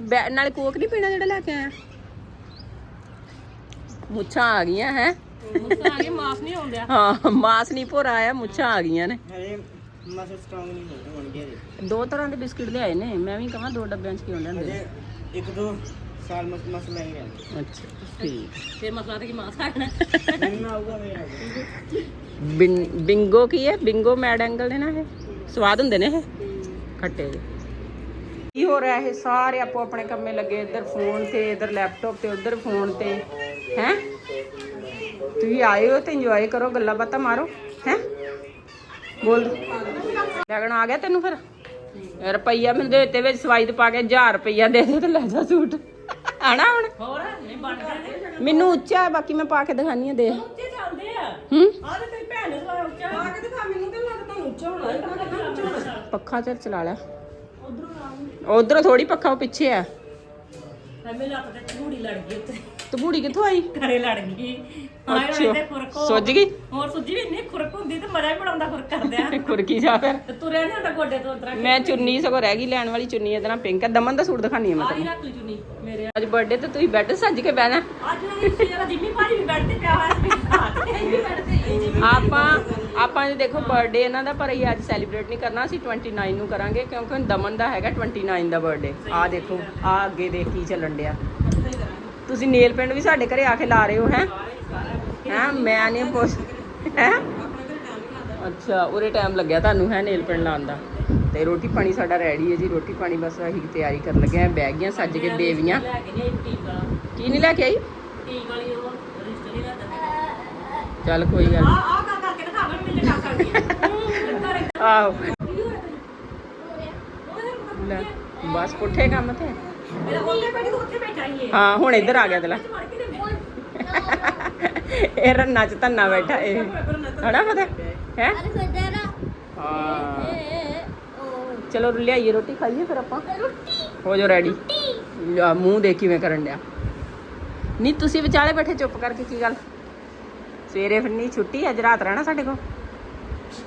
ਬੈ- ਨਾਲੇ ਕੋਕ ਨਹੀਂ ਪੀਣਾ ਜਿਹੜਾ ਲੈ ਕੇ ਆਇਆ? ਮੁੱਛਾਂ ਆ ਗਈਆਂ ਹੈ? ਮੁੱਸਾ ਆ ਗਿਆ ਮਾਸ ਨਹੀਂ ਆਉਂਦਿਆ ਹਾਂ ਮਾਸ ਨਹੀਂ ਭੋਰਾ ਆਇਆ ਮੁੱਛਾਂ ਆ ਗਈਆਂ ਨੇ। ਹਰੇ ਮਸਲ ਸਟਰੋਂਗ ਨਹੀਂ ਹੋਣੇ ਹੋਣਗੇ ਹਜੇ। ਦੋ ਤਰ੍ਹਾਂ ਦੇ ਬਿਸਕਿਟ ਲਿਆਏ ਨੇ ਮੈਂ ਵੀ ਕਹਾਂ ਦੋ ਡੱਬਿਆਂ 'ਚ ਕਿਉਂ ਹਜੇ ਇੱਕ ਦੋ ਸਾਲ ਮਸ ਮਸਲ ਨਹੀਂ ਰਹਿੰਦੇ। ਅੱਛਾ ਠੀਕ। ਫੇਰ ਮਸਲਾ ਤੇ ਕੀ ਮਾਸ ਖਾਣਾ ਮੈਨੂੰ ਆਊਗਾ ਮੇਰਾ ਆਊਗਾ ਬਿੰ- ਬਿੰਗੋ ਕੀ ਹੈ? ਬਿੰਗੋ ਮੈਡ ਐਂਗਲ ਨੇ ਨਾ ਇਹ? ਸਵਾਦ ਹੁੰਦੇ ਨੇ ਇਹ? ਖੱਟੇ ਜਿਹੇ। ਕੀ ਹੋ ਰਿਹਾ? ਇਹ ਸਾਰੇ ਆਪੋ ਆਪਣੇ ਕੰਮੇ ਲੱਗੇ ਇੱਧਰ ਫੋਨ ਤੇ ਇੱਧਰ ਲੈਪਟਾਪ ਤੇ ਉੱਧਰ ਫੋਨ ਤੇ। ਹੈ? ਤੁਸੀਂ ਆਏ ਹੋ ਤੇ ਇੰਜੋਏ ਕਰੋ ਗੱਲਾਂ ਬਾਤਾਂ ਮਾਰੋ। ਹੈ? ਬੋਲ। ਲੱਗਣ ਆ ਗਿਆ ਤੈਨੂੰ ਫਿਰ? ਰੁਪਈਆ ਮੈਨੂੰ ਦੇ ਤੇ ਵਿੱਚ ਸਵਾਈ ਤੇ ਪਾ ਕੇ 1000 ਰੁਪਈਆ ਦੇ ਦੇ ਤੇ ਲੈ ਜਾ ਸੂਟ। ਆਣਾ ਹੁਣ? ਹੋਰ? ਨਹੀਂ ਬਣ ਗਏ ਮੈਨੂੰ ਉੱਚਾ ਹੈ ਬਾਕੀ ਮੈਂ ਪਾ ਕੇ ਦਿਖਾਨੀ ਆ ਦੇ ਉੱਚੇ ਚੱਲਦੇ ਆ। ਹੂੰ? ਆ ਤੇ ਤੇਰੀ ਭੈਣ ਨੇ ਸਵਾਇਆ ਉੱਚਾ। ਆ ਕੇ ਦਿਖਾ ਮੈਨੂੰ ਤੇ ਲੱਗਦਾ ਉੱਚਾ ਹੋਣਾ ਇਹ ਉੱਚਾ ਹੋਣਾ। ਪੱਖਾ ਚੱਲ ਚਲਾ ਲੈ। ਉਧਰੋਂ ਥੋੜੀ ਪੱਖਾ ਉਹ ਪਿੱਛੇ ਆ। ਐਵੇਂ ਲੱਤ ਤੇ ਝੂੜੀ ਲੜ ਗਈ ਉੱਤੇ। ਤਬੂੜੀ ਕਿੱਥੋਂ ਆਈ? ਘਰੇ ਲੜ ਗਈ। ਅੱਛਾ। ਇਹਦੇ ਖੁਰਕ ਹੋ- ਸੁੱਜ ਗਈ? ਹੋਰ ਸੁੱਜੀ ਵੀ ਇੰਨੀ ਖੁਰਕ ਹੁੰਦੀ ਤੇ ਮਜ਼ਾ ਹੀ ਬੜਾਉਂਦਾ ਖੁਰਕ ਕਰਦਿਆਂ ਕੁਰਕੀ ਜਾ ਫਿਰ। ਤੇ ਤੁਰਿਆ ਨਹੀਂ ਹੁੰਦਾ ਗੋਡੇ ਤੋਂ ਉਤਰਾ ਮੈਂ ਚੁੰਨੀ ਸਗੋਂ ਰਹਿ ਗਈ ਲੈਣ ਵਾਲੀ ਚੁੰਨੀ ਇਹਦੇ ਨਾਲ ਪਿੰਕ ਹੈ ਦਮਨ ਦਾ ਸੂਟ ਦਿਖਾਣੀ ਆ ਮੈਂ ਆਹੀ ਤੈਨੂੰ। ਰੱਖ ਲਈ ਚੁੰਨੀ ਮੇਰੇ ਅੱਜ ਬਰਥਡੇ ਤੇ ਤੁਸੀਂ ਬੈੱਡ ਸੱਜ ਕੇ ਬਹਿਣਾ। ਅੱਜ ਇਹ ਸ਼ੇਰਾ ਜਿੰਮੀ ਭਾਜੀ ਵੀ ਬੈਠ ਤੇ ਪਿਆ ਹੋਇਆ ਸੀ। ਹੱਥ ਤੇ ਇਹ ਵੀ ਬੈਠ ਤੇ ਇਹ ਜਿੰਮੀ ਆਪਾਂ ਆਪਾਂ ਨੇ ਦੇਖੋ ਬਰਥਡੇ ਇਹਨਾਂ ਦਾ ਪਰ ਅਸੀਂ ਅੱਜ ਸੈਲੀਬ੍ਰੇਟ ਨਹੀਂ ਕਰਨਾ ਅਸੀਂ 29 ਨੂੰ ਕਰਾਂਗੇ ਕਿਉਂਕਿ ਹੁਣ ਦਮਨ ਦਾ ਹੈਗਾ 29 ਦਾ ਬਰਥਡੇ ਆ ਦੇਖੋ ਆ ਅੱਗੇ ਦੇਖ ਕੀ ਚੱਲਣ ਡਿਆ। ਤੁਸੀਂ ਨੇਲ ਪਿੰਡ ਵੀ ਸਾਡੇ ਘਰੇ ਆ ਕੇ ਲਾ ਰਹੇ ਹੋ ਹੈ? ਹੈ? ਮੈਂ ਨਹੀਂ ਪੁੱਛ ਹੈ? ਅੱਛਾ ਉਰੇ ਟਾਈਮ ਲੱਗਿਆ ਤੁਹਾਨੂੰ ਹੈ ਨੇਲ ਪਿੰਡ ਲਾਉਣ ਦਾ। ਤੇ ਰੋਟੀ ਪਾਣੀ ਸਾਡਾ ਰੈਡੀ ਹੈ ਜੀ ਰੋਟੀ ਪਾਣੀ ਬਸ ਅਸੀਂ ਤਿਆਰੀ ਕਰਨ ਲੱਗੇ ਆ ਬਹਿ ਗਈਆਂ ਸੱਜ ਕੇ ਬੇਵੀਆਂ। ਲੈ ਕੇ ਨਹੀਂ ਨਹੀਂ ਲੈ ਕੇ ਆਈ? ਨਹੀਂ ਚੱਲ ਕੋਈ ਗੱਲ ਆ ਨੀ। ਆ ਕਰ ਕਰਕੇ ਦਿਖਾ ਲੈ ਬਸ ਪੁੱਠੇ ਕੰਮ ਤੇ। ਮੇਰਾ ਉੱਥੇ ਬੈਠੀ ਤੂੰ ਉੱਥੇ ਬੈਠਾ ਹੀ ਹੈ ਹਾਂ ਹੁਣ ਇੱਧਰ ਆ ਗਿਆ ਦੇ ਬੋਲ ਇਹ ਰੰਨਾ ਚ ਧੰਨਾ ਬੈਠਾ ਇਹ। ਹਨਾ ਪਤਾ? ਹੈ? ਹਾਂ। ਚਲੋ ਲਿਆਈਏ ਰੋਟੀ ਖਾਈਏ ਫਿਰ ਆਪਾਂ। ਰੋਟੀ। ਹੋ ਜਾਓ ਰੈਡੀ ਮੂੰਹ ਦੇਖ ਕਿਵੇਂ ਕਰਨ ਡਿਆ। ਨਹੀਂ ਤੁਸੀਂ ਵਿਚਾਲੇ ਬੈਠੇ ਚੁੱਪ ਕਰਕੇ ਕੀ ਗੱਲ? ਸਵੇਰੇ ਫਿਰ ਨਹੀਂ ਛੁੱਟੀ ਅੱਜ ਰਾਤ ਰਹਿਣਾ ਸਾਡੇ ਕੋਲ?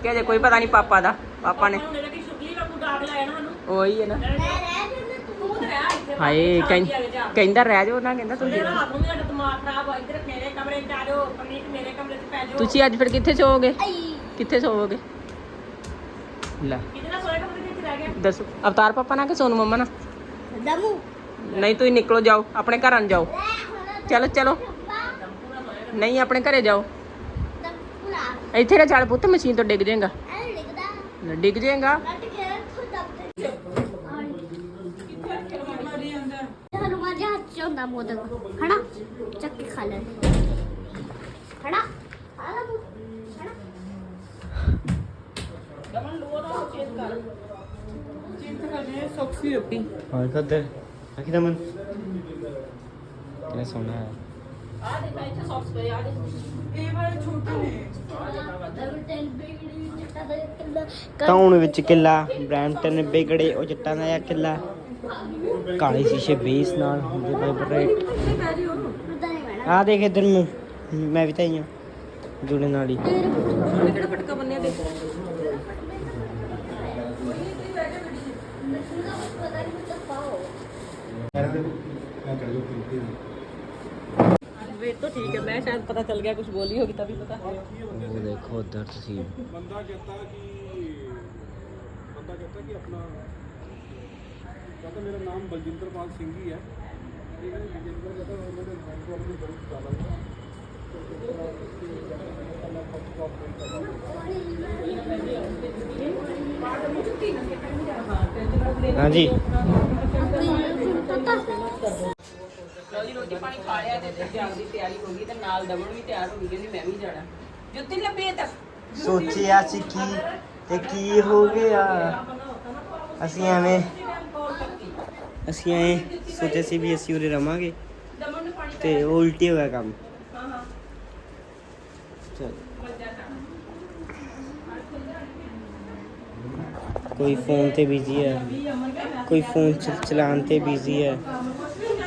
ਕਿ ਅਜੇ ਕੋਈ ਪਤਾ ਨਹੀਂ ਪਾਪਾ ਦਾ ਪਾਪਾ ਨੇ। ਹੁਣ ਲੱਗੀ ਸ਼ੁਕਲੀ ਵਾਂਗੂ ਡਾਕ ਲਾਇਆ ਨਾ ਸਾਨੂੰ ਉਹੀ ਹੈ ਨਾ। ਮੈਂ ਰਹਿ ਜੰਨੇ ਤੂੰ ਤੂੰ ਤੇ ਰਹਿ ਇੱਥੇ ਹਾਏ ਕਹਿੰ-। ਕਹਿੰਦਾ ਰਹਿ ਜਾਓ ਨਾ ਕਹਿੰਦਾ ਤੁਸੀਂ ਮੇਰਾ ਰਾਤ ਨੂੰ ਵੀ ਸਾਡਾ ਦਿਮਾਗ ਖਰਾਬ ਹੋਇਆ ਇੱਧਰ ਮੇਰੇ ਕਮਰੇ 'ਚ ਆ ਜਾਓ ਪਨੀਤ ਮੇਰੇ ਕਮਰੇ 'ਚ ਪੈ ਜਾਓ। ਤੁਸੀਂ ਅੱਜ ਫਿਰ ਕਿੱਥੇ ਸੋਵੋਗੇ ਕਿੱਥੇ ਸੋਵੋਗੇ ਲੈ। ਕਿਹਦੇ ਨਾਲ ਸੋਏ ਕਮਰੇ 'ਚ ਇੱਥੇ ਰਹਿ ਗਿਆ। ਦੱਸੋ ਅਵਤਾਰ ਪਾਪਾ ਨਾਲ ਕਿ ਸੋਨੂ ਮੰਮਾ ਨਾਲ? ਦਮੂ। ਨਹੀਂ ਤੁਸੀਂ ਨਿਕਲੋ ਜਾਓ ਆਪਣੇ ਘਰਾਂ ਨੂੰ ਜਾਓ। ਚਲੋ ਚਲੋ। ਨਹੀਂ ਆਪਣੇ ਘਰੇ ਜਾਓ। ਇੱਥੇ ਨਾ ਚੱਲ ਪੁੱਤ ਮਸ਼ੀਨ ਤੋਂ ਡਿੱਗ ਜਾਏਗਾ। ਡਿੱਗ ਜਾਏਗਾ। ਹਨੂਮਾਨ ਜੀ ਹੱਥ ਚ ਹੁੰਦਾ ਮੋਦਕ ਹਨਾ? ਚੱਕ ਕੇ ਖਾ ਲੈਂਦੇ ਹਨਾ? ਖਾ ਲਾ ਤੂੰ। ਹਨਾ? ਹਾਂ ਕਦਰ ਆਖੀ ਦਮਨ। ਕਿੰਨਾ ਸੋਹਣਾ ਹੈ। ਆ ਦੇ ਇੱਥੇ ਸੌਕਸ ਪਏ ਆ ਦੇ ਇਹ ਵਾਲੇ ਛੋਟੇ ਨੇ ਟਾਊਨ ਵਿੱਚ ਕਿੱਲਾ ਬ੍ਰੈਂਟਨ ਵਿਗੜੇ ਉਹ ਚਿੱਟਾ ਦਾ ਆ ਕਿੱਲਾ। ਕਾਲੇ ਸ਼ੀਸ਼ੇ ਬੇਸ ਨਾਲ, ਹੁੰਦੇ ਪਏ ਆ ਦੇਖ ਇਧਰ ਨੂੰ, ਮੈਂ ਵੀ ਤਾਂ ਹੀ ਆ ਜੁੜੇ ਨਾਲ ਹੀ। ਕਿਹੜਾ ਪਟਕਾ ਬੰਨਿਆ ਦੇ ਪਤਾ ਨਹੀਂ ਕੁਝ ਪਾਓ तो ठीक है मैं शायद पता चल गया कुछ बोली होगी तभी पता देखो बंदा कहता कि अपना कहता मेरा नाम बलजिंदर पाल सिंह ही है हाँ जी ਰੋਟੀ ਪਾਣੀ ਖਾ ਲਿਆ ਤੇ ਜਾਣ ਦੀ ਤਿਆਰੀ ਹੋ ਗਈ ਤੇ ਨਾਲ ਦਮਨ ਵੀ ਤਿਆਰ ਹੋ ਗਈ, ਕਹਿੰਦੀ ਮੈਂ ਵੀ ਜਾਣਾ। ਜੁੱਤੀ ਲੱਭੀ ਤੱਕ ਸੋਚਿਆ ਸੀ ਕੀ ਤੇ ਕੀ ਹੋ ਗਿਆ? ਅਸੀਂ ਐਵੇਂ ਅਸੀਂ ਐ ਸੋਚਿਆ ਸੀ ਵੀ ਅਸੀਂ ਉਰੇ ਰਵਾਂਗੇ ਦਮਨ ਤੇ ਉਹ ਉਲਟੀ ਹੋ ਕੰਮ। ਹਾਂ ਹਾਂ ਚਲ। ਕੋਈ ਫੋਨ ਤੇ ਬਿਜ਼ੀ ਹੈ। ਕੋਈ ਫੋਨ ਚ- ਚਲਾਉਣ ਤੇ ਬਿਜ਼ੀ ਹੈ।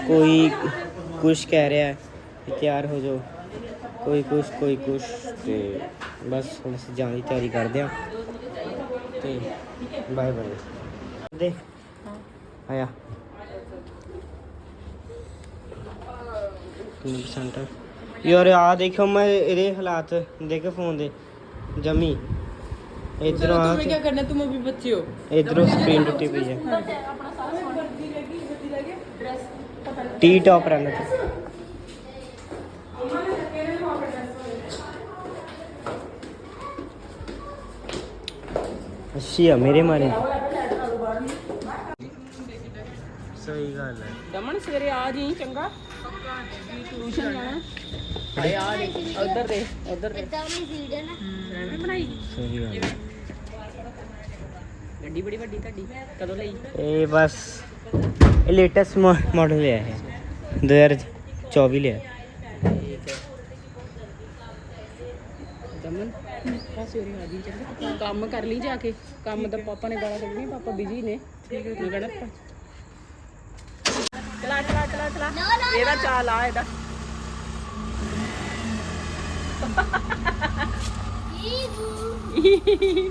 ਕੋਈ ਕੁਛ ਕਹਿ ਰਿਹਾ ਹੈ ਕਿ ਤਿਆਰ ਹੋ ਜਾਓ ਕੋਈ ਕੁਛ ਕੋਈ ਕੁਛ ਤੇ ਬਸ ਹੁਣ ਅਸੀਂ ਜਾਣ ਦੀ ਤਿਆਰੀ ਕਰਦੇ ਹਾਂ ਤੇ ਬਾਏ ਬਾਏ ਦੇ ਆਇਆ 3% ਯਾਰ ਆ ਦੇਖੋ ਮੈਂ ਇਹਦੇ ਹਾਲਾਤ ਦੇਖੋ ਫੋਨ ਦੇ ਜਮੀ ਇਧਰੋਂ ਆ तुम्हें क्या करना है तुम अभी बच्चे हो ਇਧਰੋਂ ਸਕਰੀਨ ਟੁੱਟੀ ਪਈ ਹੈ ਟੀ ਟੌਪ ਰਹਿੰਦਾ ਤੇ ਅੱਛੀ ਆ ਮੇਰੇ ਮਾਰੇ। ਸਹੀ ਗੱਲ ਹੈ। ਦਮਨ ਸਵੇਰੇ ਆ ਜੀ ਚੰਗਾ। ਟਿਊਸ਼ਨ ਜਾਣਾ ਹਾਏ ਆ ਜੀ ਉਧਰ ਦੇ ਉਧਰ ਦੇ। ਇਦਾਂ ਨਹੀਂ ਸੀਡ ਹੈ ਨਾ। ਐਵੇਂ ਬਣਾਈ? ਸਹੀ ਗੱਲ ਹੈ। ਗੱਡੀ ਬੜੀ ਵੱਡੀ ਤੁਹਾਡੀ ਕਦੋਂ ਲਈ? ਇਹ ਬਸ ਇਹ ਲੇਟੈਸਟ ਮਾਡਲ ਹੈ ਇਹ। 2024 ਲਿਆ। ਦਮਨ ਆ ਸਵੇਰੇ ਆ ਚੰਗਾ ਕੰਮ ਕਰ ਲਈ ਜਾ ਕੇ। ਕੰਮ ਦਾ ਪਾਪਾ ਨੇ ਗਾਲਾਂ ਕੱਢਣੀ ਪਾਪਾ ਬਿਜ਼ੀ ਨੇ। ਠੀਕ ਹੈ ਮੈਂ ਕਹਿਣਾ ਚਲਾ ਚਲਾ ਚਲਾ ਚਲਾ। ਇਹਦਾ ਚਾਲ ਆ ਇਹਦਾ।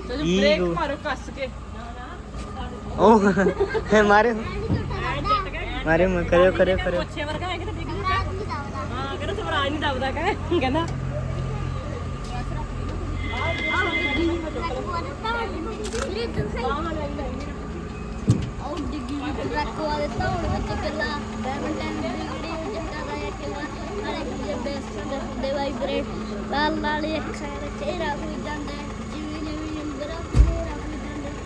ਤੁਸੀਂ ਬ੍ਰੇਕ ਈਗੋ। ਮਾਰੋ ਕੱਸ ਕੇ। ਉਹ ਹੈ ਮਾਰੇ। ਮਾਰੇ ਮ- ਕਰਿਓ ਕਰਿਓ ਕਰਿਓ। ਪੁੱਛੇ ਵਰਗਾ ਹੈ ਕਿ ਤੇ ਡਿੱਗ ਜੂਗਾ ਹਾਂ ਕਹਿੰਦਾ ਸਵਰਾਜ ਨਹੀਂ ਦਬਦਾ ਕਹੇ ਕਹਿੰਦਾ।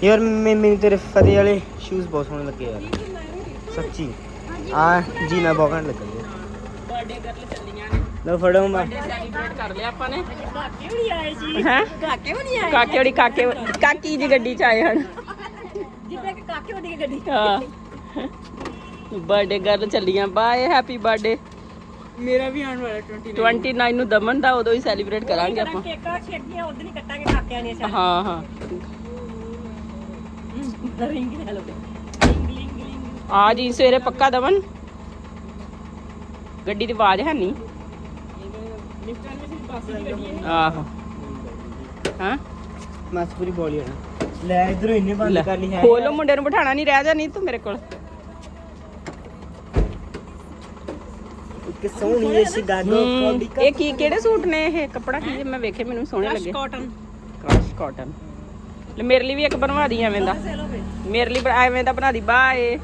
ਯਾਰ ਮੈਂ ਮੈਨੂੰ ਤੇਰੇ ਫਤਿਹ ਵਾਲੇ ਸ਼ੂਜ਼ ਬਹੁਤ ਸੋਹਣੇ ਲੱਗੇ ਯਾਰ। ਸੱਚੀ। ਆ ਜੀ ਨਾ ਬਹੁਤ ਘੈਂਟ ਲੱਗੇ। ਬਰਥਡੇ ਗਰਲ ਚੱਲੀਆਂ ਨੇ। ਲਓ ਫੜੋ ਮੈਂ। ਬਰਥਡੇ ਸੈਲੀਬ੍ਰੇਟ ਕਰ ਲਿਆ ਆਪਾਂ ਨੇ। ਕਾਕੇ ਵੀ ਨਹੀਂ ਆਏ ਸੀ ਹੈ? ਕਾਕੇ ਵੀ ਨਹੀਂ ਆਏ। ਕਾਕੇ ਵਾਲੀ ਕਾਕੇ ਕਾਕੀ ਦੀ ਗੱਡੀ ਚ ਆਏ ਹਨ। ਜਿੱਦਾਂ ਕਿ ਕਾਕੇ ਉਹਦੀ ਗੱਡੀ ਹਾਂ। ਬਰਥਡੇ ਗਰਲ ਚੱਲੀਆਂ। ਬਾਏ ਹੈਪੀ ਬਰਥਡੇ ਮੇਰਾ ਵੀ ਆਉਣ ਵਾਲਾ 29 29 ਨੂੰ ਦਮਨ ਦਾ ਉਦੋਂ ਹੀ ਸੈਲੀਬ੍ਰੇਟ ਕਰਾਂਗੇ ਆਪਾਂ। ਕੇਕਾਂ ਛੇਕੀਆਂ ਉਦੋਂ ਹੀ ਕੱਟਾਂਗੇ ਕਾਕਿਆਂ ਨੇ ਹਾਂ ਹਾਂ। ਰਿੰਗ ਲੈ ਲਓ। ਆ ਜੀ ਸਵੇਰੇ ਪੱਕਾ ਦਮਨ ਗੱਡੀ ਦੀ ਆਵਾਜ਼ ਹੈ ਨਹੀਂ ਲਿਫਟਾਂ ਵਿੱਚ ਬੱਸ ਦੀ ਗੱਡੀ ਹੈ ਆਹੋ। ਹਾਂ? ਮਸ ਪੂਰੀ ਬੋਲੀ ਹੋਣਾ ਲੈ ਇਧਰੋਂ ਇੰਨੇ ਬੰਦ ਕਰ ਲਈ ਹੈ। ਖੋਲੋ ਮੁੰਡੇ ਨੂੰ ਬਿਠਾਣਾ ਨਹੀਂ ਰਹਿ ਜਾ ਨਹੀਂ ਤੂੰ ਮੇਰੇ ਕੋਲ। ਸੋਹਣੀ ਇਹ ਕੀ ਕਿਹੜੇ ਸੂਟ ਨੇ ਇਹ? ਕੱਪੜਾ ਕੀ ਹੈ? ਮੈਂ ਵੇਖੇ ਮੈਨੂੰ ਸੋਹਣੇ ਲੱਗੇ। ਕਾਟਨ। Crush cotton. ਲੈ ਮੇਰੇ ਲਈ ਵੀ ਇੱਕ ਬਣਵਾ ਦੀ ਐਵੇਂ ਦਾ। ਮੇਰੇ ਲਈ ਬਣਾ- ਐਵੇਂ ਦਾ ਬਣਾ ਦੀ ਬਾਏ।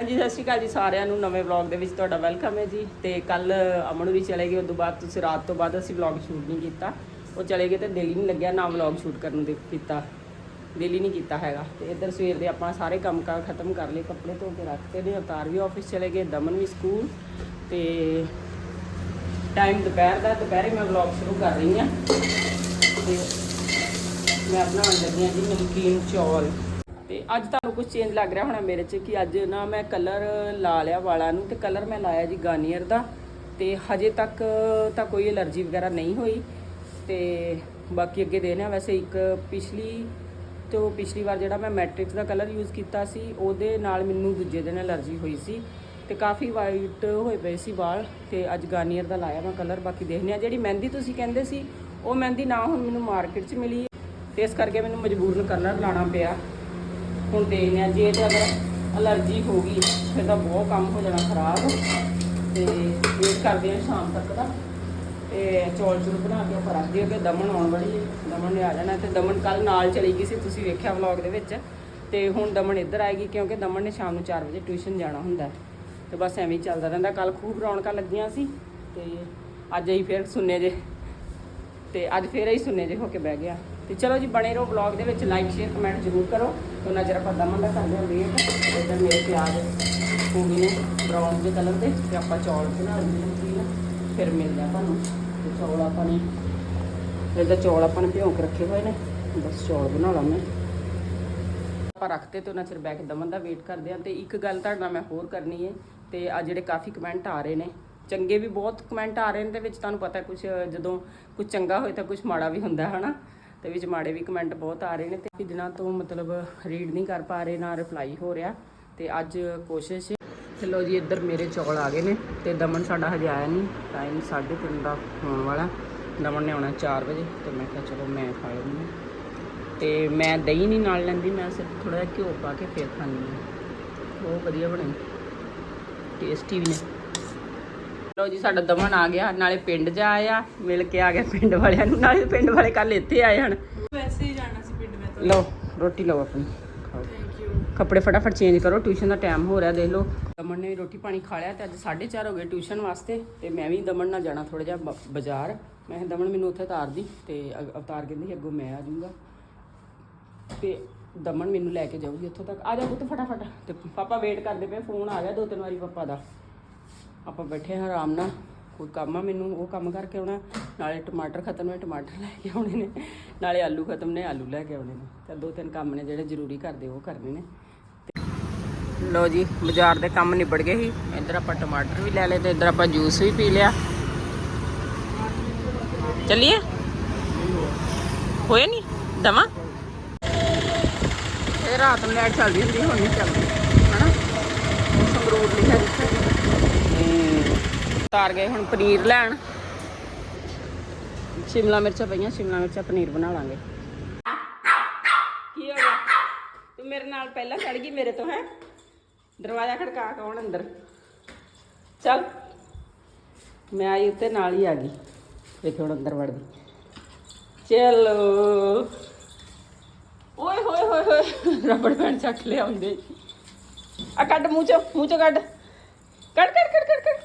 ਹਾਂਜੀ, ਸਤਿ ਸ਼੍ਰੀ ਅਕਾਲ ਜੀ ਸਾਰਿਆਂ ਨੂੰ। ਨਵੇਂ ਵਲੌਗ ਦੇ ਵਿੱਚ ਤੁਹਾਡਾ ਵੈਲਕਮ ਹੈ ਜੀ। ਤੇ ਕੱਲ ਅਮਨ ਵੀ ਚਲੇ ਗਏ ਉਸ ਤੋਂ ਬਾਅਦ ਤੁਸੀਂ ਰਾਤ ਤੋਂ ਬਾਅਦ ਅਸੀਂ ਵਲੌਗ ਸ਼ੂਟ ਨਹੀਂ ਕੀਤਾ। ਉਹ ਚਲੇ ਗਏ ਤੇ ਦਿਲ ਹੀ ਨਹੀਂ ਲੱਗਿਆ ਨਾ ਵਲੌਗ ਸ਼ੂਟ ਕਰਨ ਦੇ ਕੀਤਾ। ਦਿਲ ਹੀ ਨਹੀਂ ਕੀਤਾ ਹੈਗਾ। ਤੇ ਇੱਧਰ ਸਵੇਰ ਦੇ ਆਪਾਂ ਸਾਰੇ ਕੰਮ ਕਾਰ ਖਤਮ ਕਰ ਲਏ, ਕੱਪੜੇ ਧੋ ਕੇ ਰੱਖਤੇ ਨੇ, ਅਵਤਾਰ ਵੀ ਆਫਿਸ ਚਲੇ ਗਏ, ਦਮਨ ਵੀ ਸਕੂਲ ਤੇ ਟਾਈਮ ਦੁਪਹਿਰ ਦਾ, ਦੁਪਹਿਰੇ ਮੈਂ ਵਲੌਗ ਸ਼ੁਰੂ ਕਰ ਰਹੀ ਹਾਂ। ਤੇ ਮੈਂ ਬਣਾਉਣ ਲੱਗੀ ਹਾਂ ਜੀ, ਨਮਕੀਨ ਚੌਲ। ਤੇ ਅੱਜ ਤੁਹਾਨੂੰ ਕੁਝ ਚੇਂਜ ਲੱਗ ਰਿਹਾ ਹੋਣਾ ਮੇਰੇ 'ਚ ਕਿ ਅੱਜ ਨਾ ਮੈਂ ਕਲਰ ਲਾ ਲਿਆ ਵਾਲਾਂ ਨੂੰ ਤੇ ਕਲਰ ਮੈਂ ਲਾਇਆ ਜੀ ਗਾਰਨੀਅਰ ਦਾ ਤੇ ਹਜੇ ਤੱਕ ਤਾਂ ਕੋਈ ਐਲਰਜੀ ਵਗੈਰਾ ਨਹੀਂ ਹੋਈ ਤੇ ਬਾਕੀ ਅੱਗੇ ਦੇਖਦੇ ਹਾਂ ਵੈਸੇ ਇੱਕ ਪਿਛਲੀ ਤੋਂ ਪਿਛਲੀ ਵਾਰ ਜਿਹੜਾ ਮੈਂ ਮੈਟ੍ਰਿਕਸ ਦਾ ਕਲਰ ਯੂਜ਼ ਕੀਤਾ ਸੀ, ਉਹਦੇ ਨਾਲ ਮੈਨੂੰ ਦੂਜੇ ਦਿਨ ਐਲਰਜੀ ਹੋਈ ਸੀ ਤੇ ਕਾਫੀ ਵਾਈਟ ਹੋਏ ਪਏ ਸੀ ਵਾਲ ਤੇ ਅੱਜ ਗਾਰਨੀਅਰ ਦਾ ਲਾਇਆ ਮੈਂ ਕਲਰ ਬਾਕੀ ਦੇਖਦੇ ਹਾਂ ਜਿਹੜੀ ਮਹਿੰਦੀ ਤੁਸੀਂ ਕਹਿੰਦੇ ਸੀ, ਉਹ ਮਹਿੰਦੀ ਨਾ ਹੁਣ ਮੈਨੂੰ ਮਾਰਕੀਟ 'ਚ ਮਿਲੀ ਤੇ ਇਸ ਕਰਕੇ ਮੈਨੂੰ ਮਜਬੂਰਨ ਕਲਰ ਲਾਣਾ ਪਿਆ। ਹੁਣ ਦੇਖਦੇ ਹਾਂ, ਜੇ ਤੇ ਅਗਰ ਅਲਰਜੀ ਹੋ ਗਈ, ਫਿਰ ਤਾਂ ਬਹੁਤ ਕੰਮ ਹੋ ਜਾਣਾ ਖਰਾਬ। ਤੇ ਵੇਟ ਕਰਦੇ ਹਾਂ ਸ਼ਾਮ ਤੱਕ ਦਾ। ਤੇ ਚੌਲ ਚੂਲ ਬਣਾ ਕੇ ਆਪਾਂ ਰੱਖ ਦਿਓ ਕਿ ਦਮਨ ਆਉਣ ਵਾਲੀ ਹੈ। ਦਮਨ ਨੇ ਆ ਜਾਣਾ ਤੇ ਦਮਨ ਕੱਲ ਨਾਲ ਚਲੀ ਗਈ ਸੀ, ਤੁਸੀਂ ਵੇਖਿਆ ਵਲੌਗ ਦੇ ਵਿੱਚ। ਤੇ ਹੁਣ ਦਮਨ ਇੱਧਰ ਆਏਗੀ ਕਿਉਂਕਿ ਦਮਨ ਨੇ ਸ਼ਾਮ ਨੂੰ 4 ਵਜੇ ਟਿਊਸ਼ਨ ਜਾਣਾ ਹੁੰਦਾ ਹੈ। ਤੇ ਬਸ ਐਵੇਂ ਹੀ ਚੱਲਦਾ ਰਹਿੰਦਾ। ਕੱਲ ਖੂਬ ਰੌਣਕਾਂ ਲੱਗੀਆਂ ਸੀ ਤੇ ਅੱਜ ਅਸੀਂ ਫਿਰ ਸੁਣਨੇ ਜੇ ਤੇ ਅੱਜ ਫੇਰ ਅਸੀਂ ਸੁਣਨੇ ਜੇ ਹੋ ਕੇ ਬਹਿ ਗਿਆ। ਤੇ ਚਲੋ ਜੀ ਬਣੇ ਰਹੋ ਵਲੌਗ ਦੇ ਵਿੱਚ ਲਾਈਕ ਸ਼ੇਅਰ ਕਮੈਂਟ ਜ਼ਰੂਰ ਕਰੋ ਤੇ ਨਜ਼ਰ ਆਪਾਂ ਦਮਨ ਦਾ ਕਰਦੇ ਹਾਂ। ਵੇਟ ਇੱਧਰ ਮੇਰੇ ਪਿਆਜ਼ ਹੋ ਗਏ ਨੇ ਬਰਾਊਨ ਦੇ ਕਲਰ ਦੇ ਤੇ ਆਪਾਂ ਚੌਲ ਬਣਾ ਲਈਏ ਫਿਰ ਮਿਲਦੇ ਆ ਤੁਹਾਨੂੰ। ਤੇ ਚੌਲ ਆਪਾਂ ਨੇ ਇੱਧਰ ਚੌਲ ਆਪਾਂ ਨੇ ਭਿਉਂ ਕੇ ਰੱਖੇ ਹੋਏ ਨੇ। ਬਸ ਚੌਲ ਬਣਾ ਲਾਂ ਮੈਂ। ਆਪਾਂ ਰੱਖਤੇ ਤੇ ਉਹਨਾਂ ਚਿਰ ਬੈਕ ਦਮਨ ਦਾ ਵੇਟ ਕਰਦੇ ਆ ਤੇ ਇੱਕ ਗੱਲ ਤੁਹਾਡੇ ਨਾਲ ਮੈਂ ਹੋਰ ਕਰਨੀ ਹੈ, ਤੇ ਆ ਜਿਹੜੇ ਕਾਫੀ ਕਮੈਂਟ ਆ ਰਹੇ ਨੇ, ਚੰਗੇ ਵੀ ਬਹੁਤ ਕਮੈਂਟ ਆ ਰਹੇ ਨੇ, ਤੇ ਵਿੱਚ ਤੁਹਾਨੂੰ ਪਤਾ ਕੁਝ ਜਦੋਂ ਕੁਝ ਚੰਗਾ ਹੋਏ ਤਾਂ ਕੁਝ ਮਾੜਾ ਵੀ ਹੁੰਦਾ ਹੈ ਹਨਾ? ਤੇ ਵਿੱਚ ਮਾੜੇ ਵੀ ਕਮੈਂਟ ਬਹੁਤ ਆ ਰਹੇ ਨੇ ਤੇ ਕਾਫੀ ਦਿਨਾਂ ਤੋਂ ਮਤਲਬ ਰੀਡ ਨਹੀਂ ਕਰ ਪਾ ਰਹੇ, ਨਾ ਰਿਪਲਾਈ ਹੋ ਰਿਹਾ। ਤੇ ਅੱਜ ਕੋਸ਼ਿਸ਼ ਚਲੋ ਜੀ, ਇੱਧਰ ਮੇਰੇ ਚੌਲ ਆ ਗਏ ਨੇ ਤੇ ਦਮਨ ਸਾਡਾ ਹਜੇ ਆਇਆ ਨਹੀਂ। ਟਾਈਮ 3:30 ਦਾ ਹੋਣ ਵਾਲਾ। ਦਮਨ ਨੇ ਆਉਣਾ 4 ਵਜੇ, ਤੇ ਮੈਂ ਕਿਹਾ ਚਲੋ ਮੈਂ ਖਾ ਲੈਂਦੀ ਹਾਂ। ਤੇ ਮੈਂ ਦਹੀਂ ਨਹੀਂ ਨਾਲ ਲੈਂਦੀ, ਮੈਂ ਸਿਰਫ ਥੋੜਾ ਜਿਹਾ ਘਿਓ ਪਾ ਕੇ ਫੇਰ ਖਾਂਦੀ ਹਾਂ। ਬਹੁਤ ਵਧੀਆ ਬਣੇ ਟੇਸਟੀ ਵੀ ਨੇ। ਲੋ ਜੀ ਸਾਡਾ ਦਮਨ ਆ ਗਿਆ ਨਾਲੇ ਪਿੰਡ ਜਾ ਆਇਆ ਮਿਲ ਕੇ ਆ ਗਿਆ ਪਿੰਡ ਵਾਲਿਆਂ ਨੂੰ ਨਾਲੇ ਪਿੰਡ ਵਾਲੇ ਕੱਲ ਇੱਥੇ ਆਏ ਹਨ। ਵੈਸੇ ਹੀ ਜਾਣਾ ਸੀ ਪਿੰਡ ਮੈਂ ਲਓ ਰੋਟੀ ਲਓ ਆਪਣੀ ਖਾਓ। ਥੈਂਕ ਯੂ ਕੱਪੜੇ ਫਟਾਫਟ ਚੇਂਜ ਕਰੋ ਟਿਊਸ਼ਨ ਦਾ ਟਾਈਮ ਹੋ ਰਿਹਾ ਦੇਖ ਲਓ। ਦਮਨ ਨੇ ਵੀ ਰੋਟੀ ਪਾਣੀ ਖਾ ਲਿਆ ਤੇ ਅੱਜ 4:30 ਹੋ ਗਏ ਟਿਊਸ਼ਨ ਵਾਸਤੇ ਤੇ ਮੈਂ ਵੀ ਦਮਨ ਨਾਲ ਜਾਣਾ ਥੋੜਾ ਜਿਹਾ ਬਾਜ਼ਾਰ। ਮੈਂ ਦਮਨ ਮੈਨੂੰ ਉੱਥੇ ਉਤਾਰ ਦੀ ਤੇ ਅਵਤਾਰ ਕਹਿੰਦੀ ਸੀ ਅੱਗੋਂ ਮੈਂ ਆ ਜਾਊਂਗਾ। ਤੇ ਦਮਨ ਮੈਨੂੰ ਲੈ ਕੇ ਜਾਊਗੀ ਉੱਥੋਂ ਤੱਕ। ਆ ਜਾ ਪੁੱਤ ਫਟਾਫਟ। ਤੇ ਪਾਪਾ ਵੇਟ ਕਰਦੇ ਪਏ ਫੋਨ ਆ ਗਿਆ ਦੋ ਤਿੰਨ ਵਾਰੀ ਪਾਪਾ ਦਾ। ਆਪਾਂ ਬੈਠੇ ਹਾਂ ਆਰਾਮ ਨਾਲ, ਕੋਈ ਕੰਮ ਆ ਮੈਨੂੰ, ਉਹ ਕੰਮ ਕਰਕੇ ਆਉਣਾ, ਨਾਲੇ ਟਮਾਟਰ ਖਤਮ ਨੇ, ਟਮਾਟਰ ਲੈ ਕੇ ਆਉਣੇ ਨੇ, ਨਾਲੇ ਆਲੂ ਖਤਮ ਨੇ, ਆਲੂ ਲੈ ਕੇ ਆਉਣੇ ਨੇ, ਤਾਂ ਦੋ ਤਿੰਨ ਕੰਮ ਨੇ ਜਿਹੜੇ ਜ਼ਰੂਰੀ ਕਰਦੇ ਉਹ ਕਰਨੇ ਨੇ। ਲੋ ਜੀ, ਬਾਜ਼ਾਰ ਦੇ ਕੰਮ ਨਿਬੜ ਗਏ ਸੀ, ਇੱਧਰ ਆਪਾਂ ਟਮਾਟਰ ਵੀ ਲੈ ਲਏ ਤੇ ਇੱਧਰ ਆਪਾਂ ਜੂਸ ਵੀ ਪੀ ਲਿਆ। ਚੱਲੀਏ? ਹੋਏ ਨਹੀਂ, ਦਵਾ? ਇਹ ਰਾਤ ਨੂੰ ਲਾਈਟ ਚੱਲਦੀ ਹੁੰਦੀ, ਹੁਣ ਨਹੀਂ ਚੱਲਦੀ, ਹਨਾ? ਸੰਗਰੂਰ ਲਿਖਿਆ ਜਿੱਥੇ। ਤਾਰ ਗਏ ਹੁਣ ਪਨੀਰ ਲੈਣ। ਸ਼ਿਮਲਾ ਮਿਰਚਾਂ ਪਈਆਂ, ਸ਼ਿਮਲਾ ਮਿਰਚਾਂ ਪਨੀਰ ਬਣਾ ਲਾਂਗੇ। ਕੀ ਹੋ ਗਿਆ? ਤੂੰ ਮੇਰੇ ਨਾਲ ਪਹਿਲਾਂ ਚੜ ਗਈ ਮੇਰੇ ਤੋਂ, ਹੈ? ਦਰਵਾਜ਼ਾ ਖੜਕਾ ਕੇ ਆਉਣ ਅੰਦਰ। ਚੱਲ। ਮੈਂ ਆਈ ਉੱਤੇ, ਨਾਲ ਹੀ ਆ ਗਈ। ਵੇਖ ਹੁਣ ਅੰਦਰ ਵੜ ਗਈ ਚਲੋ। ਓਏ, ਹੋਏ ਹੋਏ ਹੋਏ। ਰਬੜ ਬੈਂਡ ਚੱਕ ਲਿਆਉਂਦੇ। ਆ ਕੱਢ, ਮੂੰਹ ਚੋਂ ਮੂੰਹ ਚੋਂ ਕੱਢ। ਕੱਢ ਕੱਢ ਕੱਢ ਕੱਢ ਕੱਢ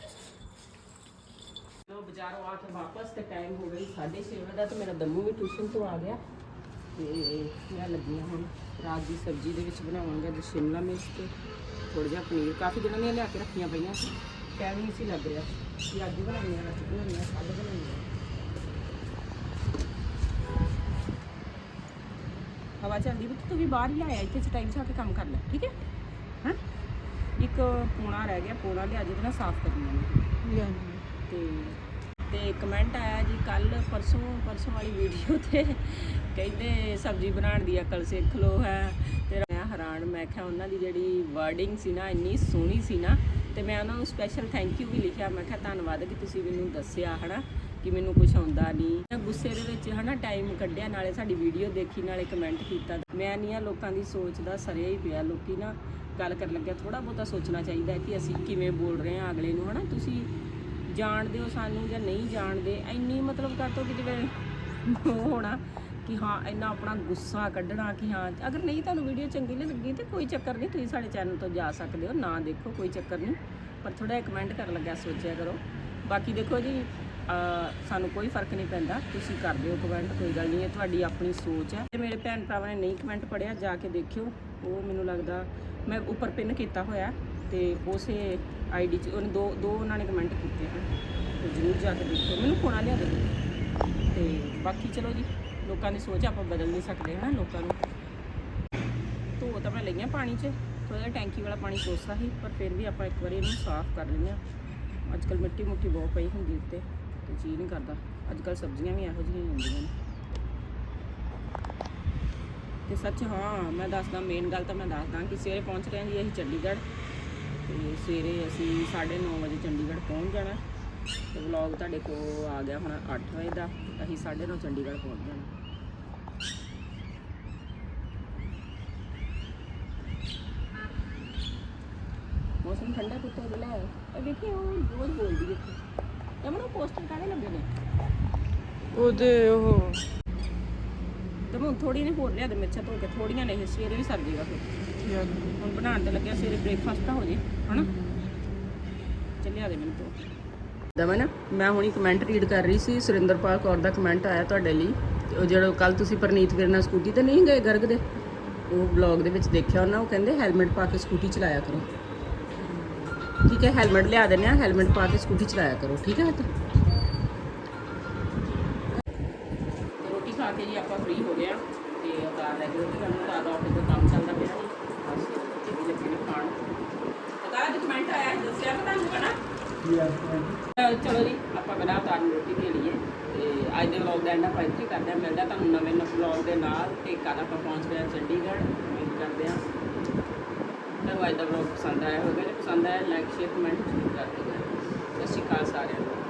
ਲੋ ਬਾਜ਼ਾਰੋਂ ਆ ਕੇ ਵਾਪਸ ਤੇ ਟਾਈਮ ਹੋ ਗਈ 6:30 ਵਜੇ ਦਾ ਤੇ ਮੇਰਾ ਦਮੂ ਵੀ ਟਿਊਸ਼ਨ ਤੋਂ ਆ ਗਿਆ ਤੇ ਮੈਂ ਲੱਗੀ ਹਾਂ ਹੁਣ ਰਾਤ ਦੀ ਸਬਜ਼ੀ ਦੇ ਵਿੱਚ ਬਣਾਵਾਂਗਾ ਜੀ ਸ਼ਿਮਲਾ ਮਿਰਚ ਤੇ ਥੋੜਾ ਜਿਹਾ ਪਨੀਰ ਕਾਫੀ ਦਿਨਾਂ ਦੀਆਂ ਲਿਆ ਕੇ ਰੱਖੀਆਂ ਪਈਆਂ ਸੀ ਟਾਈਮ ਨਹੀਂ ਸੀ ਲੱਗ ਰਿਹਾ ਕਿ ਅੱਜ ਬਣਾਉਣੀਆਂ ਅੱਜ ਬਣਾਉਣੀਆਂ ਕੱਲ ਬਣਾਉਣੀਆਂ ਹਵਾ ਚੱਲਦੀ ਵੀ ਤੂੰ ਵੀ ਬਾਹਰ ਹੀ ਲਾਇਆ ਇੱਥੇ ਟਾਈਮ ਸੇ ਆ ਕੇ ਕੰਮ ਕਰ ਲੈ ਠੀਕ ਹੈ ਹਾਂ ਇੱਕ ਪੋਣਾ ਰਹਿ ਗਿਆ, ਪੂਣਾ ਲਿਆ ਜਿਹਦੇ ਨਾਲ ਸਾਫ਼ ਕਰਨੀਆਂ ਨੇ ਤੇ ਤੇ ਕਮੈਂਟ ਆਇਆ ਜੀ ਕੱਲ ਪਰਸੋਂ ਪਰਸੋਂ ਵਾਲੀ ਵੀਡੀਓ ਤੇ ਕਹਿੰਦੇ ਸਬਜ਼ੀ ਬਣਾਉਣ ਦੀ ਅਕਲ ਸਿੱਖ ਲੋ ਹੈ। ਤੇ ਮੈਂ ਹੈਰਾਨ, ਮੈਂ ਕਿਹਾ ਉਹਨਾਂ ਦੀ ਜਿਹੜੀ ਵਰਡਿੰਗ ਸੀ ਨਾ, ਇੰਨੀ ਸੋਹਣੀ ਸੀ ਨਾ, ਤੇ ਮੈਂ ਉਹਨਾਂ ਨੂੰ ਸਪੈਸ਼ਲ ਥੈਂਕ ਯੂ ਵੀ ਲਿਖਿਆ। ਮੈਂ ਕਿਹਾ, ਧੰਨਵਾਦ ਕਿ ਤੁਸੀਂ ਮੈਨੂੰ ਦੱਸਿਆ, ਹਨਾ, ਕਿ ਮੈਨੂੰ ਕੁਝ ਆਉਂਦਾ ਨਹੀਂ। ਮੈਂ ਗੁੱਸੇ ਦੇ ਵਿੱਚ, ਹਨਾ ਟਾਈਮ ਕੱਢਿਆ, ਨਾਲੇ ਸਾਡੀ ਵੀਡੀਓ ਦੇਖੀ, ਨਾਲੇ ਕਮੈਂਟ ਕੀਤਾ। ਮੈਂ ਨਹੀਂ ਆ ਲੋਕਾਂ ਦੀ ਸੋਚ ਦਾ ਸਰਿਆ ਹੀ ਪਿਆ, ਲੋਕੀ ਨਾ ਗੱਲ ਕਰਨ ਲੱਗਿਆ ਥੋੜਾ ਬਹੁਤਾ ਸੋਚਣਾ ਚਾਹੀਦਾ ਹੈ ਕਿ ਅਸੀਂ ਕਿਵੇਂ ਬੋਲ ਰਹੇ ਹਾਂ ਅਗਲੇ ਨੂੰ, ਹਨਾ? ਤੁਸੀਂ ਜਾਣਦੇ ਹੋ ਸਾਨੂੰ ਜਾਂ ਨਹੀਂ ਜਾਣਦੇ, ਇੰਨੀ ਮਤਲਬ ਕਰ ਤੋ ਕਿ ਜਿਵੇਂ ਉਹ ਹੋਣਾ ਕਿ ਹਾਂ, ਇੰਨਾ ਆਪਣਾ ਗੁੱਸਾ ਕੱਢਣਾ ਕਿ ਹਾਂ, ਅਗਰ ਨਹੀਂ ਤੁਹਾਨੂੰ ਵੀਡੀਓ ਚੰਗੀ ਨਹੀਂ ਲੱਗੀ ਤੇ ਕੋਈ ਚੱਕਰ ਨਹੀਂ, ਤੁਸੀਂ ਸਾਡੇ ਚੈਨਲ ਤੋਂ ਜਾ ਸਕਦੇ ਹੋ, ਨਾ ਦੇਖੋ ਕੋਈ ਚੱਕਰ ਨਹੀਂ, ਪਰ ਥੋੜਾ ਕਮੈਂਟ ਕਰਨ ਲੱਗਿਆ, ਸੋਚਿਆ ਕਰੋ। ਬਾਕੀ ਦੇਖੋ ਜੀ ਸਾਨੂੰ ਕੋਈ ਫ਼ਰਕ ਨਹੀਂ ਪੈਂਦਾ, ਤੁਸੀਂ ਕਰ ਦਿਓ ਕਮੈਂਟ ਕੋਈ ਗੱਲ ਨਹੀਂ ਹੈ, ਤੁਹਾਡੀ ਆਪਣੀ ਸੋਚ ਹੈ। ਤੇ ਮੇਰੇ ਭੈਣ ਭਰਾਵਾਂ ਨੇ ਨਹੀਂ ਕਮੈਂਟ ਪੜਿਆ ਜਾ ਕੇ ਦੇਖਿਓ, ਉਹ ਮੈਨੂੰ ਲੱਗਦਾ ਮੈਂ ਉੱਪਰ ਪਿੰਨ ਕੀਤਾ ਹੋਇਆ ਤੇ ਉਸੇ ਆਈਡੀ 'ਚ ਉਹਨੇ ਦੋ ਦੋ ਉਹਨਾਂ ਨੇ ਕਮੈਂਟ ਕੀਤੇ ਹਨ। ਤੇ ਜ਼ਰੂਰ ਜਾ ਕੇ ਦੇਖੋ। ਮੈਨੂੰ ਕੋਣਾ ਲਿਆ ਦੇ ਤੇ ਬਾਕੀ ਚਲੋ ਜੀ, ਲੋਕਾਂ ਦੀ ਸੋਚ ਆਪਾਂ ਬਦਲ ਨਹੀਂ ਸਕਦੇ ਹਾਂ ਲੋਕਾਂ ਨੂੰ। ਧੋ ਤਾਂ ਮੈਂ ਲਈਆਂ ਪਾਣੀ 'ਚ ਥੋੜਾ ਜਿਹਾ ਟੈਂਕੀ ਵਾਲਾ ਪਾਣੀ ਕੋਸਾ ਸੀ, ਪਰ ਫਿਰ ਵੀ ਆਪਾਂ ਇੱਕ ਵਾਰੀ ਇਹਨੂੰ ਸਾਫ਼ ਕਰ ਲੈਂਦੇ ਹਾਂ। ਅੱਜ ਕੱਲ ਮਿੱਟੀ ਮੁੱਟੀ ਬਹੁਤ ਪਈ ਹੁੰਦੀ ਉੱਤੇ, ਤੇ ਜੀ ਨਹੀਂ ਕਰਦਾ। ਅੱਜ ਕੱਲ ਸਬਜ਼ੀਆਂ ਵੀ ਇਹੋ ਜਿਹੀਆਂ ਹੀ ਹੁੰਦੀਆਂ ਨੇ। ਤੇ ਸੱਚ ਹਾਂ, ਮੈਂ ਦੱਸਦਾ ਮੇਨ ਗੱਲ ਤਾਂ ਮੈਂ ਦੱਸਦਾ ਕਿ ਸਵੇਰੇ ਪਹੁੰਚ ਰਹੇ ਹਾਂ ਜੀ ਅਸੀਂ ਚੰਡੀਗੜ੍ਹ। ਤੇ ਸਵੇਰੇ ਅਸੀਂ 9:30 ਵਜੇ ਚੰਡੀਗੜ੍ਹ ਪਹੁੰਚ ਜਾਣਾ। ਤੇ ਵਲੌਗ ਤੁਹਾਡੇ ਕੋਲ ਆ ਗਿਆ ਹੁਣ 8 ਵਜੇ ਦਾ। ਅਸੀਂ 9:30 ਚੰਡੀਗੜ੍ਹ ਪਹੁੰਚ ਜਾਣਾ। ਮੌਸਮ ਠੰਡਾ ਕੁੱਤਾ ਦੇ ਲੈ। ਆਇਓ। ਇਹ ਵੇਖੀ, ਉਹ ਰੋਜ਼ ਬੋਲਦੀ ਇੱਥੇ। ਤੇ ਉਹ ਪੋਸਟਰ ਕਾਹਦੇ ਲੱਗੇ ਨੇ? ਉਹਦੇ ਉਹ ਤੇ ਮੈਂ ਥੋੜੀ ਨੇ ਹੋਰ ਲਿਆ ਦੇ ਮਿਰਚਾਂ ਧੋ ਕੇ ਥੋੜੀਆਂ ਨੇ ਇਹ ਸਵੇਰੇ ਵੀ ਸਰ ਜੇਗਾ ਫਿਰ। ਹੁਣ ਬਣਾਉਣ ਤੇ ਲੱਗਿਆ ਸਵੇਰੇ ਬ੍ਰੇਕਫਾਸਟ ਤਾਂ ਹੋ ਜੇ, ਹਨਾ? ਚੱਲਿਆ ਦੇ ਮੈਨੂੰ ਤੋਂ ਦਮਨ, ਮੈਂ ਹੁਣੀ ਕਮੈਂਟ ਰੀਡ ਕਰ ਰਹੀ ਸੀ, ਸੁਰਿੰਦਰਪਾਲ ਕੌਰ ਦਾ ਕਮੈਂਟ ਆਇਆ ਤੁਹਾਡੇ ਲਈ। ਤੇ ਉਹ ਜਿਹੜਾ ਕੱਲ ਤੁਸੀਂ ਪਰਨੀਤ ਵੀਰ ਨਾਲ ਸਕੂਟੀ ਤੇ ਨਹੀਂ ਗਏ ਗਰਗ ਦੇ? ਉਹ ਬਲੌਗ ਦੇ ਵਿੱਚ ਦੇਖਿਆ ਉਹਨਾਂ, ਉਹ ਕਹਿੰਦੇ ਹੈਲਮਟ ਪਾ ਕੇ ਸਕੂਟੀ ਚਲਾਇਆ ਕਰੋ। ਠੀਕ ਹੈ ਹੈਲਮਟ ਲਿਆ ਦਿੰਦੇ ਆ ਹੈਲਮਟ ਪਾ ਕੇ ਸਕੂਟੀ ਚਲਾਇਆ ਕਰੋ। ਠੀਕ ਹੈ ਤਾਂ ਰੋਟੀ ਖਾ ਕੇ ਜੀ ਆਪਾਂ ਫ੍ਰੀ ਹੋ ਆ ਤੇ ਕਰਨ ਦਾ ਆਫਿਸ ਦਾ ਕੰਮ ਚੱਲਦਾ ਪਿਆ। ਜੀ ਬਸ ਇਹ ਵੀ ਲੱਗੇ ਨੇ ਖਾਣ। ਕਮੈਂਟ ਆਇਆ ਸੀ, ਦੱਸਿਆ ਕਿ ਤੁਹਾਨੂੰ ਕਹਣਾ ਚਲੋ ਜੀ ਆਪਾਂ ਬਣਾ ਨੂੰ ਰੋਟੀ ਦੇ ਲਈਏ। ਤੇ ਅੱਜ ਦੇ ਵਲੌਗ ਦਾ ਐਂਡ ਆਪਾਂ ਇੱਥੇ ਕਰਦੇ ਹਾਂ ਮਿਲਦਾ ਤੁਹਾਨੂੰ ਨਵੇਂ ਨਵੇਂ ਵਲੌਗ ਦੇ ਨਾਲ। ਤੇ ਆਪਾਂ ਪਹੁੰਚ ਗਏ ਹਾਂ ਚੰਡੀਗੜ੍ਹ ਉਮੀਦ ਕਰਦੇ ਹਾਂ। ਤੁਹਾਨੂੰ ਅੱਜ ਦਾ ਵਲੌਗ ਪਸੰਦ ਆਇਆ ਹੋਵੇਗਾ। ਜੇ ਪਸੰਦ ਆਇਆ ਲਾਈਕ ਸ਼ੇਅਰ ਕਮੈਂਟ ਜ਼ਰੂਰ ਕਰ ਦਿਓ। ਸਤਿ ਸ਼੍ਰੀ ਅਕਾਲ ਸਾਰਿਆਂ ਨੂੰ।